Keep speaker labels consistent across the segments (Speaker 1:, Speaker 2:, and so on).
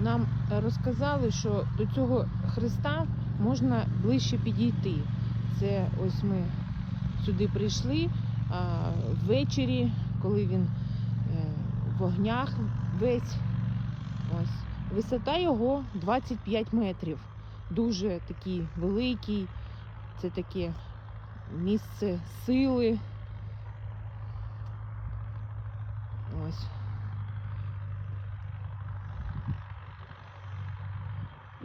Speaker 1: нам розказали, що до цього хреста можна ближче підійти. Це ось ми сюди прийшли а, ввечері, коли він е, в вогнях весь. Ось. Висота його 25 метрів. Дуже такий великий. Це таке місце сили. Ось.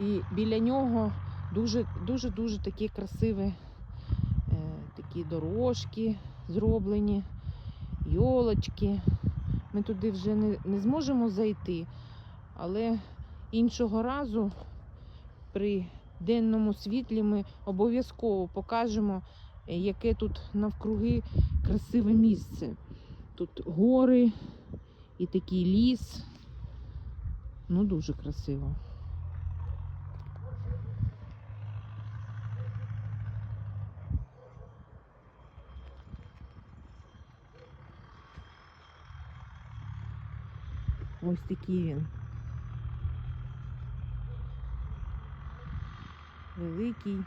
Speaker 1: І біля нього дуже дуже дуже такі красиві е, такі дорожки зроблені, йолочки. Ми туди вже не, не зможемо зайти, але іншого разу при денному світлі ми обов'язково покажемо, е, яке тут навкруги красиве місце. Тут гори і такий ліс. Ну, дуже красиво. Ось такий він. Великий.